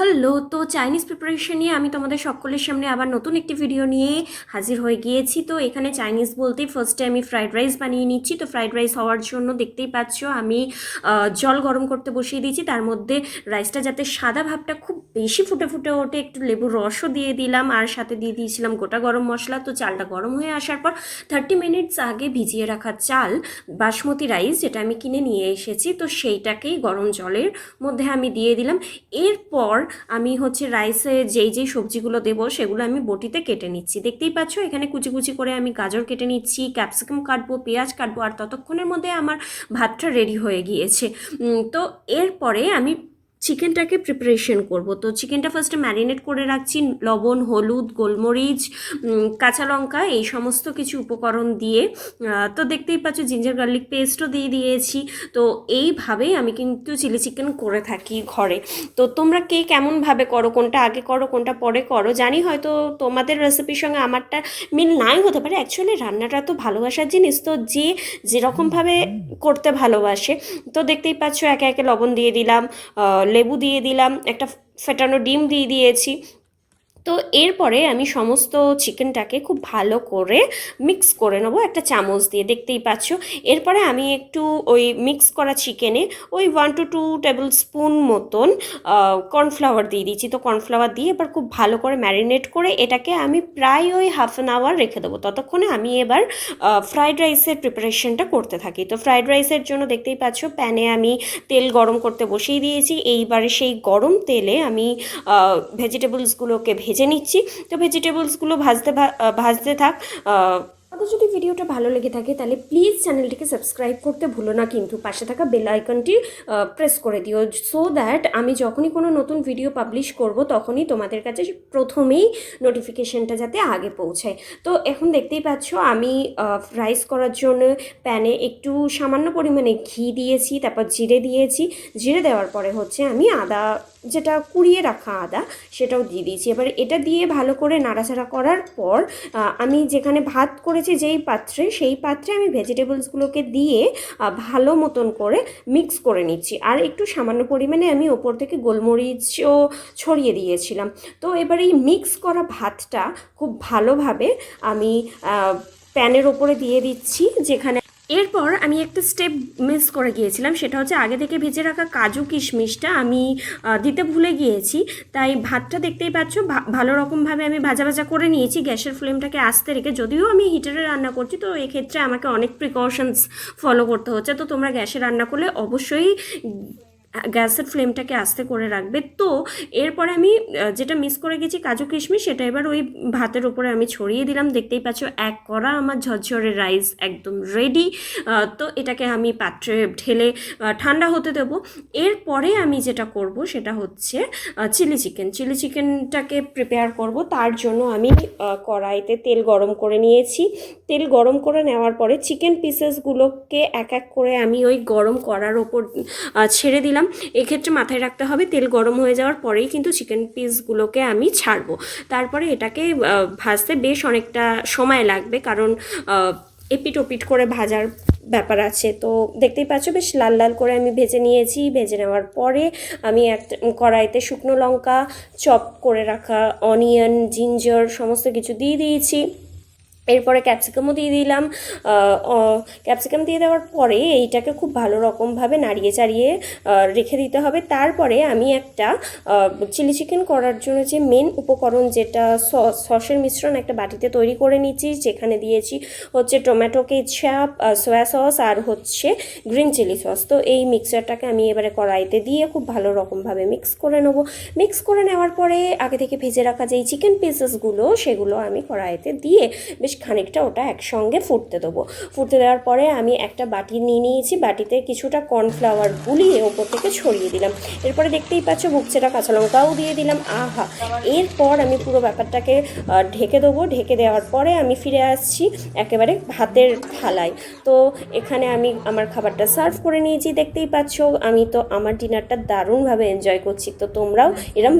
Hello, তো Chinese preparation নিয়ে আমি তোমাদের সকলের সামনে আবার নতুন একটি ভিডিও নিয়ে হাজির হয়ে গিয়েছি। তো এখানে চাইনিজ বলতে ফার্স্টে আমি ফ্রাইড রাইস বানিয়ে নিচ্ছি। তো ফ্রাইড রাইস হওয়ার জন্য দেখতেই পাচ্ছ আমি জল গরম করতে বসিয়ে দিয়েছি। তার মধ্যে রাইসটা যাতে সাদা ভাবটা খুব বেশি ফুটে ফুটে ওঠে, একটু লেবুর রসও দিয়ে দিলাম। আর সাথে দিয়ে দিয়েছিলাম গোটা গরম মশলা। তো চালটা গরম হয়ে আসার পর থার্টি মিনিটস আগে ভিজিয়ে রাখা চাল, বাসমতি রাইস যেটা আমি কিনে নিয়ে এসেছি। তো সেইটাকেই গরম জলের মধ্যে আমি দিয়ে দিলাম। এরপর আমি হচ্ছে রাইসে যেই যেই সবজিগুলো দেবো, সেগুলো আমি বটিতে কেটে নিচ্ছি। দেখতেই পাচ্ছ, এখানে কুচি কুচি করে আমি গাজর কেটে নিচ্ছি, ক্যাপসিকাম কাটবো, পেঁয়াজ কাটবো, আর ততক্ষণের মধ্যে আমার ভাতটা রেডি হয়ে গিয়েছে। তো এরপরে আমি চিকেনটাকে প্রিপারেশন করব। তো চিকেনটা ফার্স্টে ম্যারিনেট করে রাখছি, লবণ, হলুদ, গোলমরিচ কাঁচা লঙ্কা, এই সমস্ত কিছু উপকরণ দিয়ে। তো দেখতেই পাচ্ছ জিঞ্জার গার্লিক পেস্টও দিয়ে দিয়েছি। তো এইভাবেই আমি কিন্তু চিলি চিকেন করে থাকি ঘরে। তো তোমরা কে কেমনভাবে করো, কোনটা আগে করো, কোনটা পরে করো, জানি হয়তো তোমাদের রেসিপির সঙ্গে আমারটা মিল নাই হতে পারে। অ্যাকচুয়ালি রান্নাটা তো ভালোবাসার জিনিস, তো যে যেরকমভাবে করতে ভালোবাসে। তো দেখতেই পাচ্ছ একে একে লবণ দিয়ে দিলাম লেবু দিয়ে দিলাম একটা ফেটানো ডিম দিয়ে দিয়েছি। তো এরপরে আমি সমস্ত চিকেনটাকে খুব ভালো করে মিক্স করে নেব একটা চামচ দিয়ে, দেখতেই পাচ্ছ। এরপরে আমি একটু ওই মিক্স করা চিকেনে ওই one two two table spoon মতন কর্নফ্লাওয়ার দিয়ে দিচ্ছি। তো কর্নফ্লাওয়ার দিয়ে এবার খুব ভালো করে ম্যারিনেট করে এটাকে আমি প্রায় ওই হাফ অ্যান আওয়ার রেখে দেবো। ততক্ষণে আমি এবার ফ্রাইড রাইসের প্রিপারেশনটা করতে থাকি। তো ফ্রাইড রাইসের জন্য দেখতেই পাচ্ছ প্যানে আমি তেল গরম করতে বসিয়ে দিয়েছি। এইবারে সেই গরম তেলে আমি ভেজিটেবলসগুলোকে ভেজে নিচ্ছি। তো ভেজিটেবলসগুলো ভাজতে ভাজতে থাক। আপনাদের যদি ভিডিওটা ভালো লেগে থাকে, তাহলে প্লিজ চ্যানেলটিকে সাবস্ক্রাইব করতে ভুলো না কিন্তু। পাশে থাকা বেল আইকনটি প্রেস করে দিও সো দ্যাট আমি যখনই কোনো নতুন ভিডিও পাবলিশ করব, তখনই তোমাদের কাছে প্রথমেই নোটিফিকেশনটা যাতে আগে পৌঁছায়। তো এখন দেখতেই পাচ্ছ, আমি রাইস করার জন্য প্যানে একটু সামান্য পরিমাণে ঘি দিয়েছি, তারপর জিরে দিয়েছি। জিরে দেওয়ার পরে হচ্ছে আমি আদা যেটা কুড়িয়ে রাখা আদা, সেটাও দিয়ে দিয়েছি। এবার এটা দিয়ে ভালো করে নাড়াচাড়া করার পর আমি যেখানে ভাত করেছি যেই পাত্রে, সেই পাত্রে আমি ভেজিটেবলসগুলোকে দিয়ে ভালো মতন করে মিক্স করে নিচ্ছি। আর একটু সামান্য পরিমাণে আমি ওপর থেকে গোলমরিচও ছড়িয়ে দিয়েছিলাম। তো এবার এই মিক্স করা ভাতটা খুব ভালোভাবে আমি প্যানের ওপরে দিয়ে দিচ্ছি, যেখানে এরপর আমি একটা স্টেপ মিস করে গিয়েছিলাম, সেটা হচ্ছে আগে থেকে ভেজে রাখা কাজু কিশমিশটা আমি দিতে ভুলে গিয়েছি। তাই ভাতটা দেখতেই পাচ্ছ ভালো রকমভাবে আমি ভাজা ভাজা করে নিয়েছি, গ্যাসের ফ্লেমটাকে আসতে রেখে। যদিও আমি হিটারে রান্না করছি, তো এক্ষেত্রে আমাকে অনেক প্রিকশনস ফলো করতে হচ্ছে। তো তোমরা গ্যাসে রান্না করলে অবশ্যই গ্যাসের ফ্লেমটাকে আস্তে করে রাখবে। তো এরপরে আমি যেটা মিস করে গেছি কাজু কিশমিশ, সেটা এবার ওই ভাতের উপরে আমি ছড়িয়ে দিলাম। দেখতেই পাচ্ছ এক করা আমার ঝরঝরে রাইস একদম রেডি তো এটাকে আমি পাত্রে ঢেলে ঠান্ডা হতে দেবো। এরপরে আমি যেটা করব সেটা হচ্ছে চিলি চিকেন চিলি চিকেনটাকে প্রিপেয়ার করব। তার জন্য আমি কড়াইতে তেল গরম করে নিয়েছি। তেল গরম করে নেওয়ার পরে চিকেন পিসেসগুলোকে এক এক করে আমি ওই গরম করার ওপর ছেড়ে দিলাম। এক্ষেত্রে মাথায় রাখতে হবে তেল গরম হয়ে যাওয়ার পরেই কিন্তু চিকেন পিসগুলোকে আমি ছাড়বো। তারপরে এটাকে ভাজতে বেশ অনেকটা সময় লাগবে কারণ এপিট ওপিট করে ভাজার ব্যাপার আছে। তো দেখতেই পাচ্ছ বেশ লাল লাল করে আমি ভেজে নিয়েছি। ভেজে নেওয়ার পরে আমি একটা কড়াইতে শুকনো লঙ্কা, চপ করে রাখা, অনিয়ন, জিঞ্জার, সমস্ত কিছু দিয়ে দিয়েছি। এরপরে ক্যাপসিকামও দিয়ে দিলাম। ক্যাপসিকাম দিয়ে দেওয়ার পরে এইটাকে খুব ভালো রকমভাবে নাড়িয়ে চাড়িয়ে রেখে দিতে হবে। তারপরে আমি একটা চিলি চিকেন করার জন্য যে মেন উপকরণ যেটা সস সসের মিশ্রণ একটা বাটিতে তৈরি করে নিচ্ছি যেখানে দিয়েছি হচ্ছে টমেটো কেচাপ সয়া সস আর হচ্ছে গ্রিন চিলি সস তো এই মিক্সচারটাকে আমি এবারে কড়াইতে দিয়ে খুব ভালো রকমভাবে মিক্স করে নেব। মিক্স করে নেওয়ার পরে আগে থেকে ভেজে রাখা যেই চিকেন পিসেসগুলো সেগুলো আমি কড়াইতে দিয়ে বেশ খানিকটা ওটা একসঙ্গে ফুটতে দেবো। ফুটতে দেওয়ার পরে আমি একটা বাটি নিয়ে নিয়েছি, বাটিতে কিছুটা কর্নফ্লাওয়ার গুলিয়ে ওপর থেকে ছড়িয়ে দিলাম। এরপরে দেখতেই পাচ্ছ বুকছেটা কাঁচা লঙ্কাও দিয়ে দিলাম। আহা! এরপর আমি পুরো ব্যাপারটাকে ঢেকে দেবো। ঢেকে দেওয়ার পরে আমি ফিরে আসছি একেবারে ভাতের থালায়। তো এখানে আমি আমার খাবারটা সার্ভ করে নিয়েছি, দেখতেই পাচ্ছ। আমি তো আমার ডিনারটা দারুণভাবে এনজয় করছি। তো তোমরাও এরম